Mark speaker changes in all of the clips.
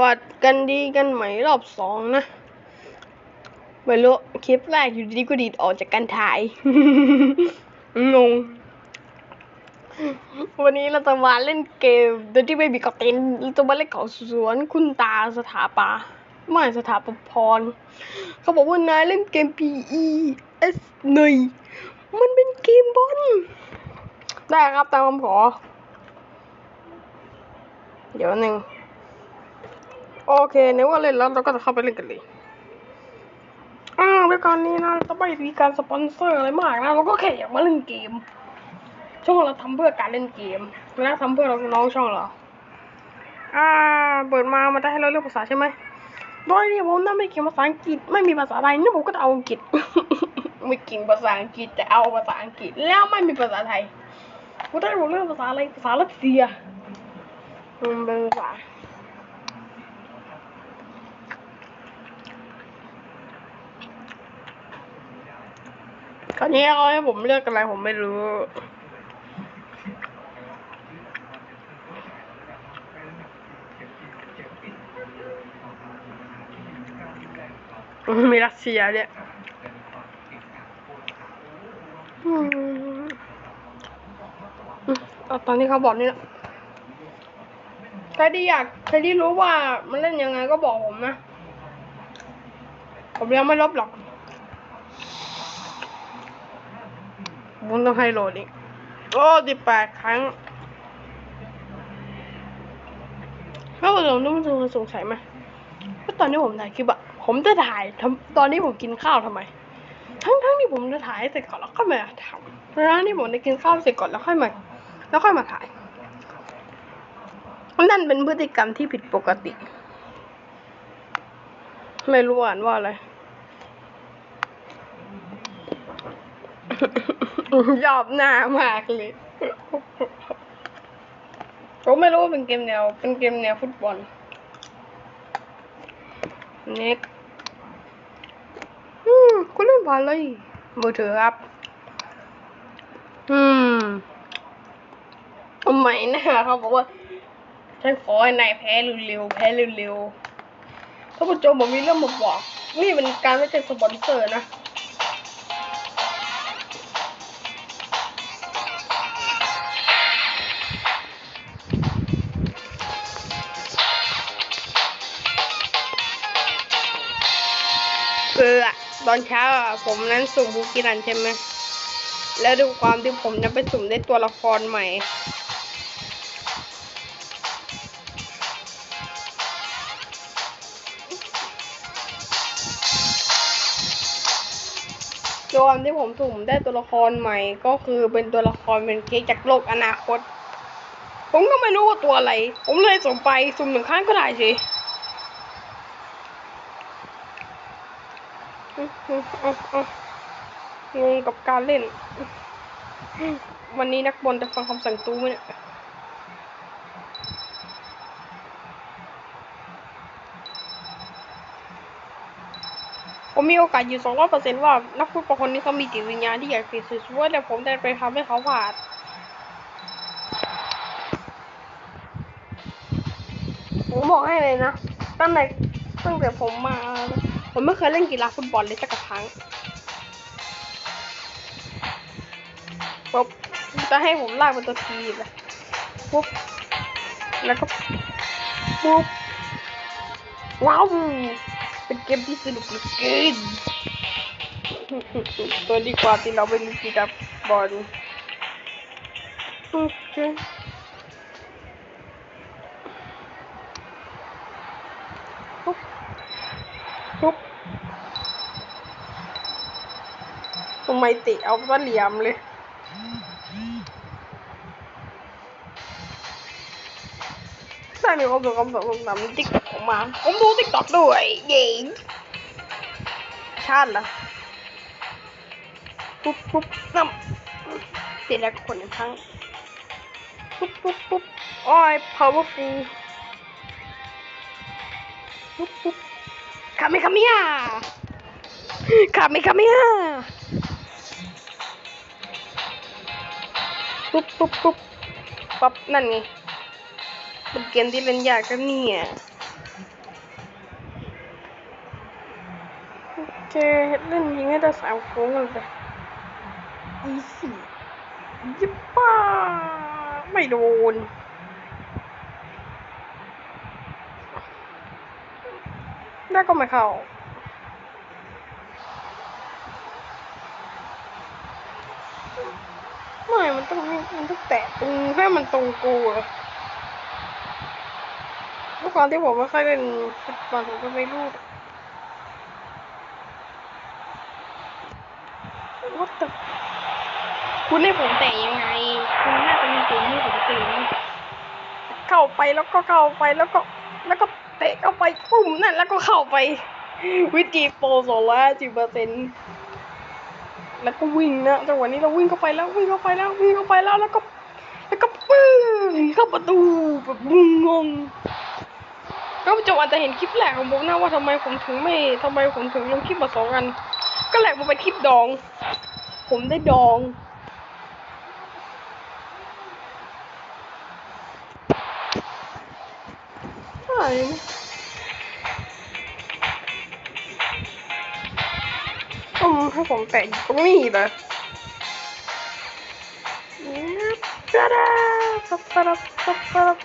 Speaker 1: วัสกันดีกันใหม่รอบสองนะ ไม่รู้คลิปแรกอยู่ดีก็ดีดออกจากการถ่าย งง วันนี้เราจะมาเล่นเกมโดยที่ไม่มีกระตินเราจะมาเล่นเขาสวนคุณตาสถาปาไม่สถาปพร เขาบอกว่านายเล่นเกม PE S หน่อยมันเป็นเกมบอลได้ครับตามคำขอ เดี๋ยวหนึ่ง โอเคในว่าเล่นแล้วเราก็จะเข้าไปเล่นกันเลยอ่าด้วยการนี้นะเราไม่มีการสปอนเซอร์อะไรมากนะ เราก็แค่อยากมาเล่นเกม ช่องเราทำเพื่อการเล่นเกมและทำเพื่อเราน้องช่องเราอ่าเปิดมามันจะให้เราเลือกภาษาใช่ไหมโดยที่ผมน่าไม่เก่งภาษาอังกฤษไม่มีภาษาไทยนี่ผมก็จะเอาอังกฤษไม่เก่งภาษาอังกฤษแต่เอาภาษาอังกฤษแล้วไม่มีภาษาไทยผมได้ผมเลือกภาษาอะไรภาษารัสเซียอืมเป็นภาษา คราวนี้เขาให้ผมเลือกอะไรผมไม่รู้ มีรัสเซียเนี่ยอืมอืมเอาตอนนี้เขาบอกนี่แหละใครที่อยากใครที่รู้ว่ามันเล่นยังไงก็บอกผมนะ ผมยังไม่ลบหรอก ผมต้องให้โหลดอีก โอ้ดิแปดครั้งถ้าเราต้องสงสัยไหมว่าตอนนี้ผมถ่ายคลิปอะผมจะถ่ายทำตอนนี้ผมกินข้าวทำไม ทั้งทั้งที่ผมจะถ่ายเสร็จก่อนแล้วค่อยมาทำเพราะนั้นที่ผมได้กินข้าวเสร็จก่อนแล้วค่อยมา แล้วค่อยมาถ่ายนั่นเป็นพฤติกรรมที่ผิดปกติ ไม่รู้อ่านว่าอะไร ยอบหน้ามากเลยผมไม่รู้ว่าเป็นเกมแนว เป็นเกมแนวฟุตบอลเน็กอืมคุณเล่นบอลเลยมือถือครับ อืมทำไมนะเขาบอกว่าฉันขอให้นายแพ้เร็วๆแพ้เร็วๆถ้าผู้ชมผมมีเรื่องมาบอกนี่เป็นการไม่ใช่สปอนเซอร์นะ คืออตอนเช้าผมนั้นสุ่มบุกินันใช่ไหมแล้วดูความที่ผมจะไปสุ่มได้ตัวละครใหม่ ตัวความที่ผมสุ่มได้ตัวละครใหม่ ก็คือเป็นตัวละครเป็นเค้กจากโลกอนาคต ผมก็ไม่รู้ว่าตัวอะไร ผมเลยสุ่มไปสุ่มหนึ่งครั้งก็ได้สิ งงกับการเล่น วันนี้นักบอลจะฟังคำสั่งตู้ไหมเนี่ยผมมีโอกาสอยู่สองร้อยเปอร์เซ็นต์ว่านักฟุตบอลคนนี้เขามีจิตวิญญาณที่อยากติดสวยๆแต่ผมได้ไปทำให้เขาพลาดผมบอกให้เลยนะ ตั้งแต่ตั้งแต่ผมมา ผมไม่เคยเล่นกีฬาฟุตบอลเลยสักครั้งปุ๊บจะให้ผมลากเป็นตัวทีเลยปุ๊บ แล้วก็ปุ๊บ ว้าว เป็นเกมที่สนุกเลือเกินตัวดีกว่าที่เราไปเล่นกีฬาบอลโอเคปุ๊บ ปุ๊บทำ ไมเติเอาซะเหลี่ยมเลยได้มีความสุขความสุขความสำติ๊กออกมาผมดูติ๊กต็อกด้วย เย้ชาติละปุ๊บปุ๊บน้ำเติดแล้วคนอีกครั้งปุ๊บปุ๊บปุ๊บอ้อย powerful ปุ๊บปุ๊บคาเมคาเมียคาเมคาเมีย ปุ๊บปุ๊บปุ๊บปั๊บนั่นไงเป็นเกมที่เล่นยากก็นเนี่ยเคเล่นยิงให้ได้สามโค้งเลยอีสี่ยิบป้าไม่โดนได้ก็ไม่เข้า ไม่มันต้องมันต้องแตะตรงให้มันตรงกูอะด้วยความที่ผมไม่ค่อยเล่นฟุตบอลผมก็ไม่รู้ What the
Speaker 2: คุณให้ผมเตะยังไง คุณน่าจะมีเกมให้ผมเตะน
Speaker 1: เข้าไปแล้วก็เข้าไปแล้วก็ แล้วก็เตะเข้าไปปุ่มนั่นแล้วก็เข้าไป วิธีโปรสองร้อยสิบเปอร์เซ็นต์ แล้วก็วิ่งนะจังหวะนี้เราวิ่งเข้าไปแล้ววิ่งเข้าไปแล้ววิ่งเข้าไปแล้วแล้วก็ แล้วก็ปึ้งเข้าประตูแบบงงงๆก็จะอาจจะเห็นคลิปแรกของผมนะว่าทำไมผมถึงไม่ทำไมผมถึงลงคลิปมาสองอัน ก็แหลกมันเป็นคลิปดอง ผมได้ดองอะ ให้ผมแตะอยู่ตรงนี้เลยตาดาตับตับตับตับ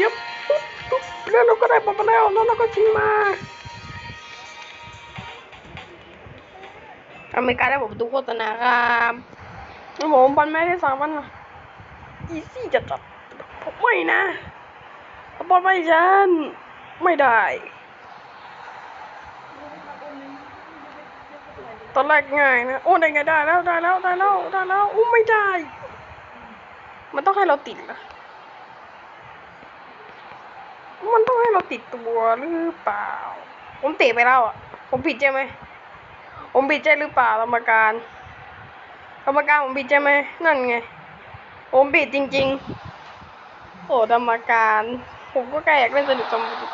Speaker 1: ยุบปุ๊บปุ๊บแล้วเราก็ได้บอลมาแล้วแล้วเราก็ชิงมาอเมริกาได้ผมดูโฆษณาครับแล้วผมบอลไม่ได้สามวันนะอีซี่จะจับผมไม่นะบอลไม่ฉันไม่ได้ ตอนแรกง่ายนะ โอ้ได้ไงได้แล้วได้แล้วได้แล้วได้แล้วอู้ไม่ได้ มันต้องให้เราติดนะมันต้องให้เราติดตัวหรือเปล่า ผมเตะไปแล้วอะ ผมผิดใช่ไหม ผมผิดใช่หรือเปล่ากรรมการ กรรมการผมผิดใช่ไหม นั่นไง ผมผิดจริง ๆ โอ้กรรมการ ผมก็แค่อยากเล่นสนุกสนุก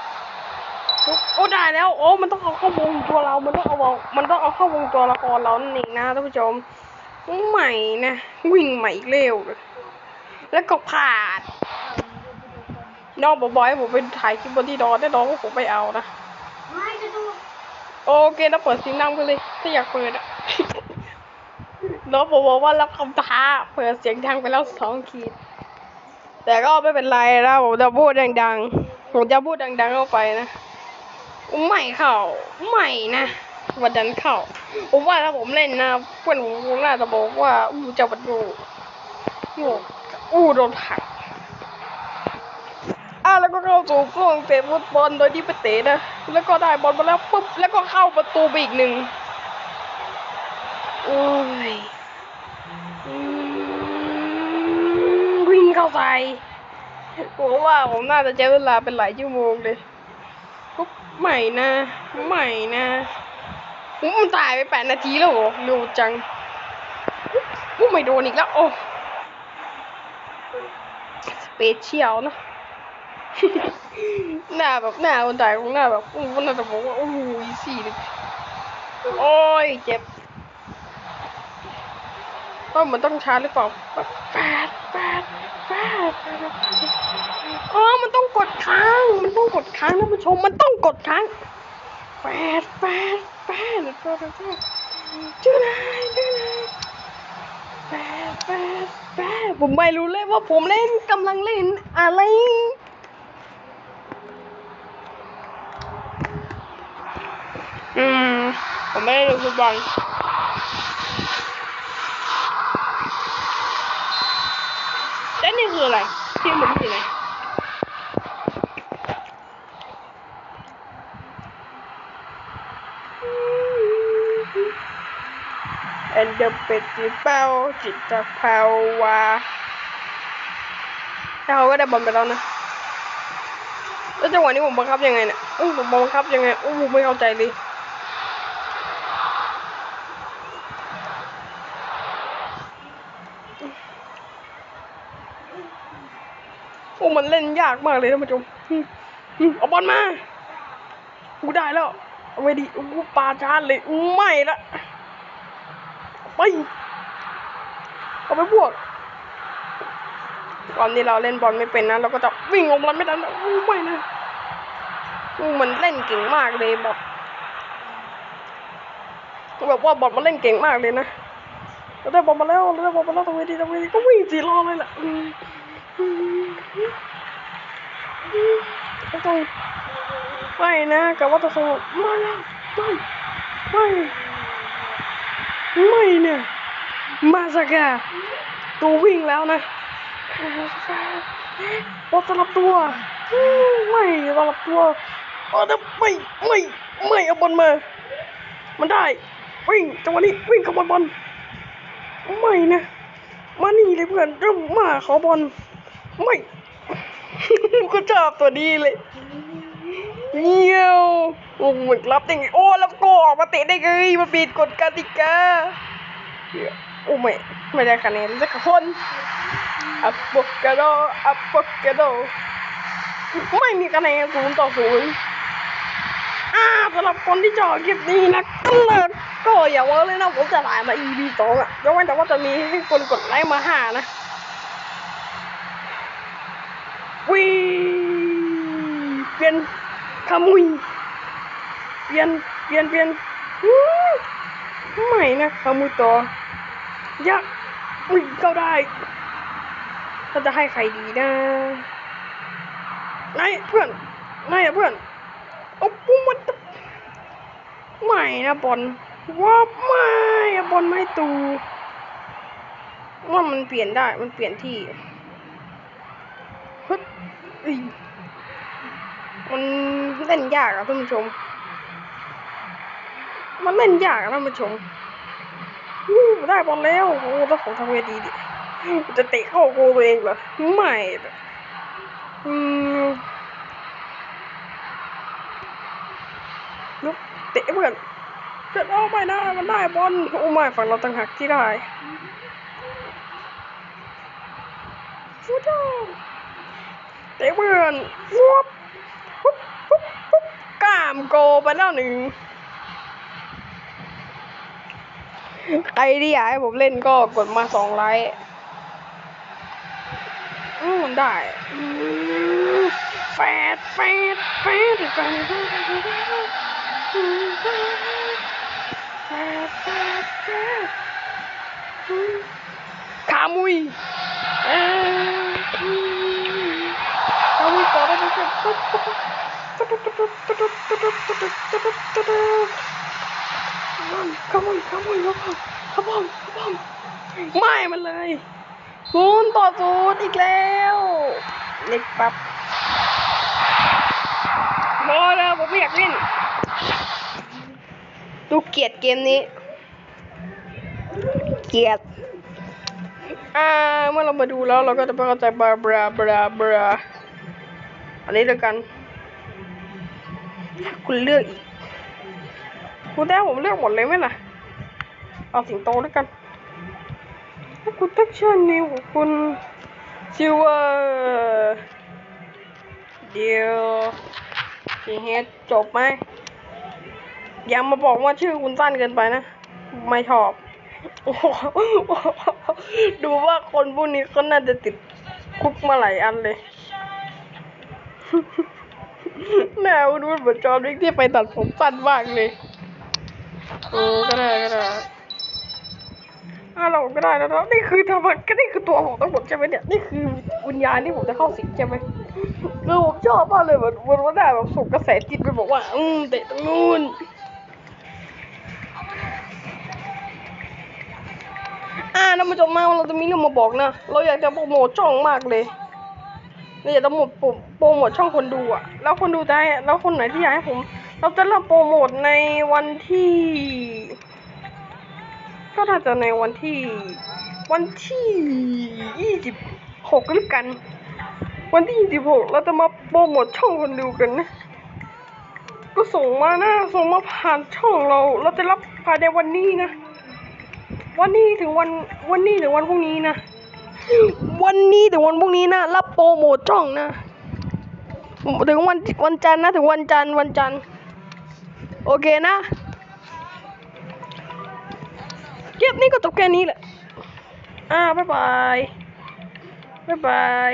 Speaker 1: โอ้ได้แล้ว โอ้มันต้องเอาเข้าวงตัวเรา มันต้องเอามันต้องเอาเข้าวงตัวละครเรานั่นเองนะท่านผู้ชมใหม่นะวิ่งใหม่อีกเร็วเลยแล้วก็ผ่านน้องบอกบอยผมไปถ่ายคลิปบนที่ดอนได้น้องก็ผมไปเอานะ
Speaker 2: ไม่จะต้อง
Speaker 1: โอเคแล้วเปิดเสียงดังไปเลย ถ้าอยากเปิดอะน้องบอกว่ารับคำท้าเปิดเสียงดังไปแล้วสองขีด แต่ก็ไม่เป็นไรนะผมจะพูดดังๆผมจะพูดดังๆเข้าไปนะ ไม่เข้าไม่นะวันนั้นเข้าผมว่าถ้าผมเล่นนะเพื่อนผมน่าจะบอกว่า อู้เจ้าประตูโง่อู้โดนผักอะแล้วก็เข้าสู่ช่วงเตะฟุตบอลโดยที่ไปเตะนะแล้วก็ได้บอลมาแล้วปุ๊บแล้วก็เข้าประตูไปอีกหนึ่งโอ้ยวิ่งเข้าใส่ผมว่าผมน่าจะใช้เวลาเป็นหลายชั่วโมงเลย ใหม่นะใหม่นะอุ๊ยมันตายไปแปดนาทีแล้วเหรอเร็วจังอู้ไม่โดนอีกแล้ว โอ้สเปเชียลนะหน้าแบบหน้าคนตายของหน้าแบบอู้มันน่าจะบอกว่าโอ้โหสี่เลยโอ้ยเจ็บก็มันต้องช้าหรือเปล่าแปดแปดแปด อ๋อมันต้องกดค้าง มันต้องกดค้างท่านผู้ชม มันต้องกดค้างแปดแปดแปดแปดแปดชื่ออะไรชื่ออะไรแปดแปดแปดผมไม่รู้เลยว่าผมเล่นกำลังเล่นอะไรอืมผมไม่ได้ดูฟุตบอลแล้วนี่คืออะไรทีมผมอยู่ไหนเอ็นเดอร์เป็ดจิเป้าจิตจะภาวาแล้วเขาก็ได้บอลไปแล้วนะแล้วจังหวะนี้ผมบังคับยังไงเนี่ยอู้ผมบังคับยังไงอู้ไม่เข้าใจเลยโอ้มันเล่นยากมากเลยท่านผู้ชมอืมอืมเอาบอลมา กูได้แล้วเอาไปดิกูปาชาร์จเลยอู้ไม่ละ ไปเอาไปบวกตอนนี้เราเล่นบอลไม่เป็นนะ เราก็จะวิ่งลงบอลไม่ทันนะอู้ไม่นะมันเล่นเก่งมากเลยบอทแบบว่าบอทมันเล่นเก่งมากเลยนะเราได้บอลมาแล้วเราได้บอลมาแล้วตรงนี้ดีตรงนี้ดีก็วิ่งสีรอเลยแหละอืมอืมอืมไม่ต้องไม่นะกับว่าจะสงบไม่ไม่ไม่ ไม่เนี่ย มาสกาตัววิ่งแล้วนะบอสลับตัว ไม่สลับตัวเออไม่ไม่ไม่เอาบอลมา มันได้ วิ่งจังหวะนี้วิ่งเข้าบอลบอลไม่นะมานี่เลยเพื่อนเริ่มมาขอบอลไม่ก็ชอบตัวนี้เลยเงี้ยว โอ้เหมือนรับได้ไงโอ้แล้วก็ออกมาเตะได้ไงมาปิดกฎกติกาเหี้ยโอ้ไม่ไม่ได้คะแนนสักคนอัปโปกาโดอัปโปกาโดไม่มีคะแนนศูนย์ต่อศูนย์อ่าสำหรับคนที่จอคลิปนี้นะก็เลิกก็อย่าว่าเลยนะผมจะถ่ายมา EP สองอะยกเว้นแต่ว่าจะมีให้คนกดไลค์มาห้านะวีเปลี่ยนขมุย ปลี่ยน เปลี่ยน เปลี่ยนอื้อไม่นะขมุยต่อยะวิ่งเข้าได้เราจะให้ใครดีนะนายเพื่อนนายอะเพื่อนโอ้ปุ๊มันไม่นะบอลว่าไม่อะบอลไม่ตูว่ามันเปลี่ยนได้ มันเปลี่ยนที่ฮึมันเล่นยากอะท่านผู้ชม มันเล่นยากอะท่านผู้ชมอู้ได้บอลแล้วโอ้แล้วของทางเวทีดิจะเตะเข้าโกตัวเองเหรอไม่อืมลุกเตะเพื่อนเพื่อนเอาไม่ได้มันได้บอลโอ้ไม่ฝั่งเราต่างหากที่ได้ฟูดเตะเพื่อนวบปุ๊บปุ๊บปุ๊บกล้ามโกไปแล้วหนึ่ง ใครที่อยากให้ผมเล่นก็กดมาสองไลค์อืมมันได้แฟดแฟดแฟดแฟดแฟดแฟดขามุยขามุยต่อได้ ไหมครับขามุยขามุยครับครับผมครับผมไม่มันเลยศูนย์ต่อศูนย์อีกแล้วเล็กปั๊บพอแล้วผมไม่อยากเล่นดูเกียดเกมนี้ เกียดอ่าเมื่อเรามาดูแล้วเราก็จะเข้าใจบราบราบราบราอันนี้แล้วกัน คุณเลือกอีก คุณได้ผมเลือกหมดเลยไหมล่ะ เอาสิงโตแล้วกันถ้าคุณตั้งชื่อนิวคุณชื่อว่าเดียวทีเฮดจบไหมอย่ามาบอกว่าชื่อคุณสั้นเกินไปนะ ไม่ชอบ ดูว่าคนพวกนี้เขาน่าจะติดคุกมาหลายอันเลยแนวดูเหมือนจอร์นวิกที่ไปตัดผมสั้นมากเลย โอ้ก็ได้ก็ได้อะเราก็ได้แล้วเนอะนี่คือทำไมก็นี่คือตัวผมทั้งหมดใช่ไหมเนี่ยนี่คือวิญญาณที่ผมจะเข้าสิงใช่ไหมคือผมชอบมากเลยเหมือนเหมือนว่าได้แบบส่งกระแสจิตไปบอกว่า อืมเตะตรงนู้นอ่าท่านผู้ชมมาเราจะมีเรื่องมาบอกนะ เราอยากจะโปรโมทช่องมากเลยเราอยากจะโปรโมทโปรโมช่องคนดูอะแล้วคนดูได้แล้วคนไหนที่อยากให้ผม เราจะริ่มโปรโมทในวันที่ ก็น่าจะในวันที่ วันที่ยี่สิบหกหรือกัน วันที่ยี่สิบหกเราจะมาโปรโมทช่องคนดูกันนะ ก็ส่งมานะส่งมาผ่านช่องเรา เราจะรับภายในวันนี้นะ วันนี้ถึงวันวันนี้ถึงวันพรุ่งนี้นะ วันนี้ถึงวันพรุ่งนี้นะ รับโปรโมทช่องนะถึงวันวันจันทร์นะถึงวันจันทร์วันจันทร์ โอเคนะคลิปนี้ก็จบแค่นี้แหละอ่าบ๊ายบายบ๊ายบาย